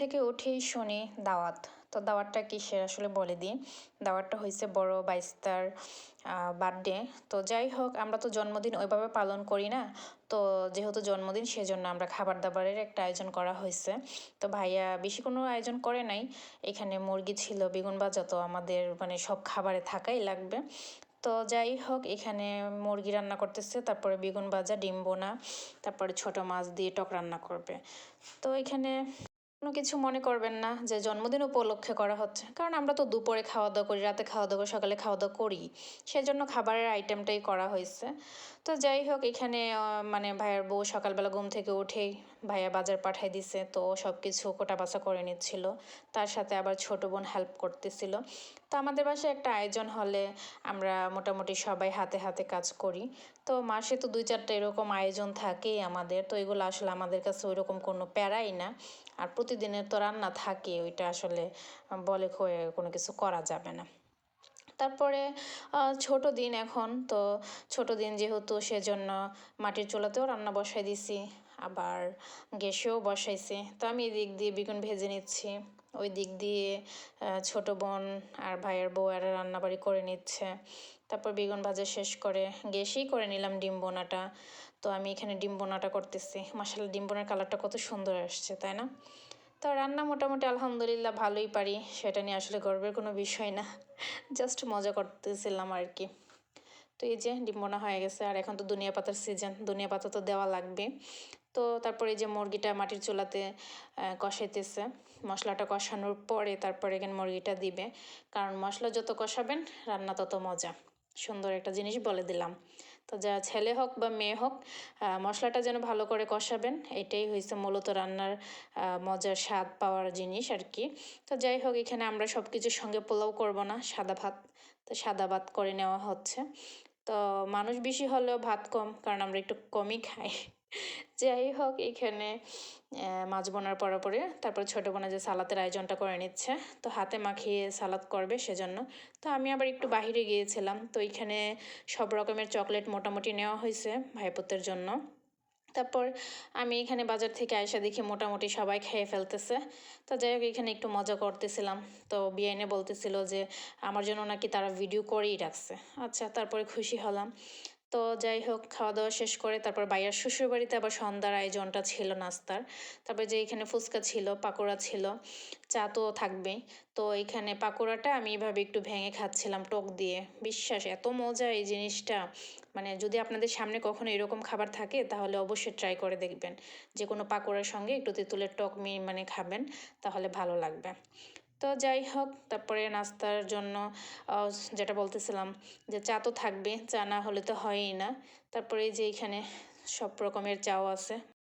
থেকে উঠেই শুনি দাওয়াত। তো দাওয়াতটা কিসের আসলে বলে দিই। দাওয়াতটা হয়েছে বড় বাইস্তার বার্থডে তো যাই হোক, আমরা তো জন্মদিন ওইভাবে পালন করি না। তো যেহেতু জন্মদিন, সেজন্য আমরা খাবার দাবারের একটা আয়োজন করা হয়েছে তো ভাইয়া বেশি কোনো আয়োজন করে নাই। এখানে মুরগি ছিল, বেগুন ভাজা তো আমাদের মানে সব খাবারে থাকাই লাগবে। তো যাই হোক, এখানে মুরগি রান্না করতেছে, তারপরে বেগুন ভাজা, ডিম বোনা, তারপরে ছোট মাছ দিয়ে টক রান্না করবে। তো এখানে কোনো কিছু মনে করবেন না যে জন্মদিন উপলক্ষে করা হচ্ছে। কারণ আমরা তো দুপুরে খাওয়া দাওয়া করি, রাতে খাওয়া দাওয়া করি সকালে খাওয়া দাওয়া করি। সেজন্য খাবারের আইটেমটাই করা হয়েছে। তো যাই হোক, এখানে মানে ভাইয়ার বউ সকালবেলা ঘুম থেকে উঠেই ভাইয়া বাজার পাঠাই দিছে। তো সব কিছু কোটা বাছা করে নিচ্ছিল। তার সাথে আবার ছোট বোন হেল্প করতেছিল। তো আমাদের বাসায় একটা আয়োজন হলে আমরা মোটামুটি সবাই হাতে হাতে কাজ করি। তো মাসে তো দুই চারটা এরকম আয়োজন থাকেই আমাদের, তো এগুলো আসলে আমাদের কাছে ওই রকম কোনো প্যারাই না। আর প্রতিদিনের তো রান্না থাকে, ওইটা আসলে বলে কোনো কিছু করা যাবে না। তারপরে ছোট দিন এখন, তো ছোট দিন যেহেতু সেজন্য মাটির চুলাতেও রান্না বসাই দিছি, আবার গ্যাসেও বসাইছি। তো আমি এদিক দিয়ে বেগুন ভেজে নিচ্ছি। ওই দিক দিয়ে ছোট বোন আর ভাইয়ের বউ আর রান্নাবাড়ি করে নিচ্ছে। তারপর বেগুন ভাজা শেষ করে, গ্যাসেই করে নিলাম ডিম বোনাটা। তো আমি এখানে ডিম বোনাটা করতেছি। মাসালা ডিম বোনার কালারটা কত সুন্দর আসছে, তাই না? তো রান্না মোটামুটি আলহামদুলিল্লাহ ভালোই পারি। সেটা নিয়ে আসলে গর্বের কোনো বিষয় না। জাস্ট মজা করতেছিলাম আর কি। তো এই যে, ডিম বোনা হয়ে গেছে। আর এখন তো দুনিয়া পাতার সিজন দুনিয়া পাতা তো দেওয়া লাগবে। তো তারপরে যে মুরগিটা মাটির চুলাতে কষাইতেছে। মশলাটা কষানোর পরে তারপরে এখানে মুরগিটা দিবে। কারণ মশলা যত কষাবেন, রান্না তত মজা। সুন্দর একটা জিনিস বলে দিলাম। তো যা ছেলে হোক বা মেয়ে হোক মশলাটা যেন ভালো করে কষাবেন, এটাই হয়েছে মূলত রান্নার মজার স্বাদ পাওয়ার জিনিস আর কি তো যাই হোক, এখানে আমরা সব কিছুর সঙ্গে পোলাও করব না, সাদা ভাত। তো সাদা ভাত করে নেওয়া হচ্ছে। তো মানুষ বেশি হলেও ভাত কম, কারণ আমরা একটু কমই খাই। যাই হোক, এখানে মাছ বোনার পরে পরে তারপর ছোটো বোনা যে সালাতের আয়োজনটা করে নিচ্ছে। তো হাতে মাখিয়ে সালাদ করবে সেজন্য। তো আমি আবার একটু বাহিরে গিয়েছিলাম। তো এখানে সব রকমের চকলেট মোটামুটি নেওয়া হয়েছে ভাইপোতের জন্য। তারপর আমি এখানে বাজার থেকে আয়সা দেখি মোটামুটি সবাই খেয়ে ফেলতেছে। তো যাই হোক, এখানে একটু মজা করতেছিলাম। তো বিআইনে বলতেছিল যে, আমার জন্য নাকি তারা ভিডিও করেই রাখছে। আচ্ছা তারপরে খুশি হলাম। তো যাই হোক খাওয়া দাওয়া শেষ করে তারপর বাইয়ার শ্বশুর বাড়িতে আবার সন্ধ্যার আয়োজনটা ছিল নাস্তার। তারপর যে এখানে ফুচকা ছিল, পাকোড়া ছিল, চা তো থাকবেই। তো এখানে পাকোড়াটা আমি এভাবে একটু ভেঙে খাচ্ছিলাম টক দিয়ে। বিশ্বাস, এত মজা এই জিনিসটা। মানে যদি আপনাদের সামনে কখনো এরকম খাবার থাকে, তাহলে অবশ্যই ট্রাই করে দেখবেন। যে কোনো পাকোড়ার সঙ্গে একটু তেঁতুলের টক মানে খাবেন, তাহলে ভালো লাগবে। তো যাই হোক, তারপরে নাস্তার জন্য যেটা বলতেছিলাম যে চা তো থাকবে চা না হলে তো হয়ই না। তারপরে যে এখানে সব রকমের চাও আছে।